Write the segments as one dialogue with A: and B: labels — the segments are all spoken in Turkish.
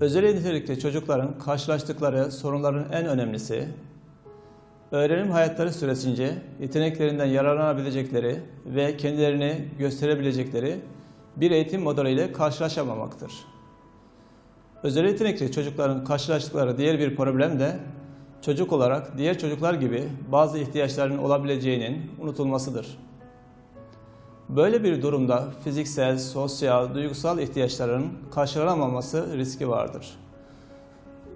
A: Özel nitelikli çocukların karşılaştıkları sorunların en önemlisi, öğrenim hayatları süresince yeteneklerinden yararlanabilecekleri ve kendilerini gösterebilecekleri bir eğitim modeliyle karşılaşamamaktır. Özel yetenekli çocukların karşılaştıkları diğer bir problem de çocuk olarak diğer çocuklar gibi bazı ihtiyaçlarının olabileceğinin unutulmasıdır. Böyle bir durumda fiziksel, sosyal, duygusal ihtiyaçların karşılanamaması riski vardır.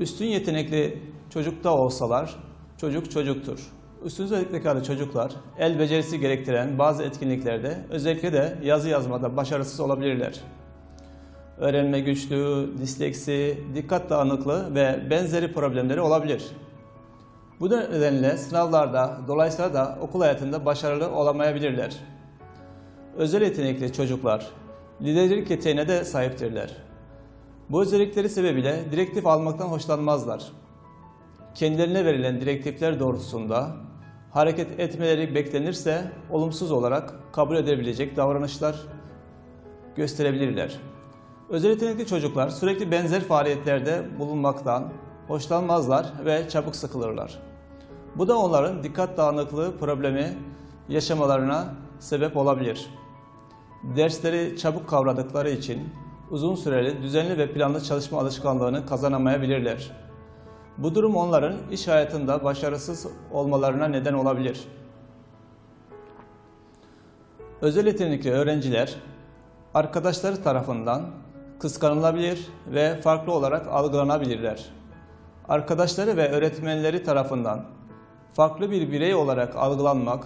A: Üstün yetenekli çocukta olsalar çocuk çocuktur. Üstün zekalı çocuklar el becerisi gerektiren bazı etkinliklerde özellikle de yazı yazmada başarısız olabilirler. Öğrenme güçlüğü, disleksi, dikkat dağınıklığı ve benzeri problemleri olabilir. Bu nedenle sınavlarda, dolayısıyla da okul hayatında başarılı olamayabilirler. Özel yetenekli çocuklar liderlik yeteneğine de sahiptirler. Bu özellikleri sebebiyle direktif almaktan hoşlanmazlar. Kendilerine verilen direktifler doğrultusunda hareket etmeleri beklenirse olumsuz olarak kabul edebilecek davranışlar gösterebilirler. Özel yetenekli çocuklar sürekli benzer faaliyetlerde bulunmaktan hoşlanmazlar ve çabuk sıkılırlar. Bu da onların dikkat dağınıklığı problemi yaşamalarına sebep olabilir. Dersleri çabuk kavradıkları için uzun süreli düzenli ve planlı çalışma alışkanlığını kazanamayabilirler. Bu durum onların iş hayatında başarısız olmalarına neden olabilir. Özel yetenekli öğrenciler arkadaşları tarafından kıskanılabilir ve farklı olarak algılanabilirler. Arkadaşları ve öğretmenleri tarafından farklı bir birey olarak algılanmak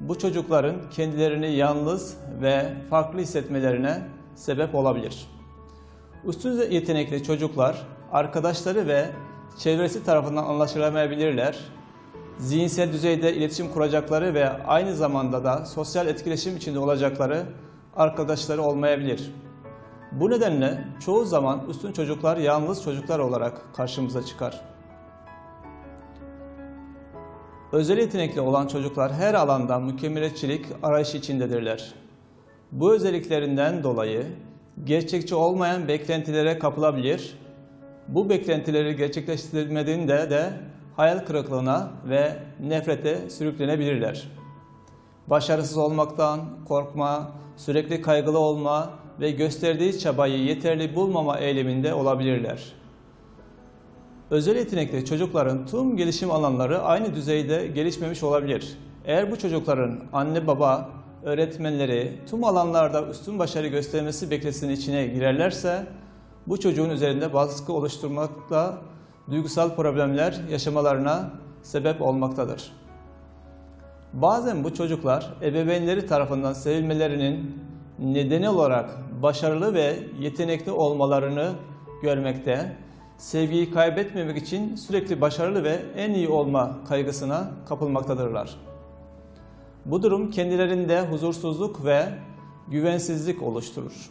A: bu çocukların kendilerini yalnız ve farklı hissetmelerine sebep olabilir. Üstün yetenekli çocuklar arkadaşları ve çevresi tarafından anlaşılamayabilirler. Zihinsel düzeyde iletişim kuracakları ve aynı zamanda da sosyal etkileşim içinde olacakları arkadaşları olmayabilir. Bu nedenle çoğu zaman üstün çocuklar yalnız çocuklar olarak karşımıza çıkar. Özel yetenekli olan çocuklar her alanda mükemmeliyetçilik arayışı içindedirler. Bu özelliklerinden dolayı gerçekçi olmayan beklentilere kapılabilir. Bu beklentileri gerçekleştirilmediğinde de hayal kırıklığına ve nefrete sürüklenebilirler. Başarısız olmaktan korkma, sürekli kaygılı olma ve gösterdiği çabayı yeterli bulmama eyleminde olabilirler. Özel yetenekli çocukların tüm gelişim alanları aynı düzeyde gelişmemiş olabilir. Eğer bu çocukların anne baba, öğretmenleri tüm alanlarda üstün başarı göstermesi beklentisinin içine girerlerse bu çocuğun üzerinde baskı oluşturmakla duygusal problemler yaşamalarına sebep olmaktadır. Bazen bu çocuklar ebeveynleri tarafından sevilmelerinin nedeni olarak başarılı ve yetenekli olmalarını görmekte, sevgiyi kaybetmemek için sürekli başarılı ve en iyi olma kaygısına kapılmaktadırlar. Bu durum kendilerinde huzursuzluk ve güvensizlik oluşturur.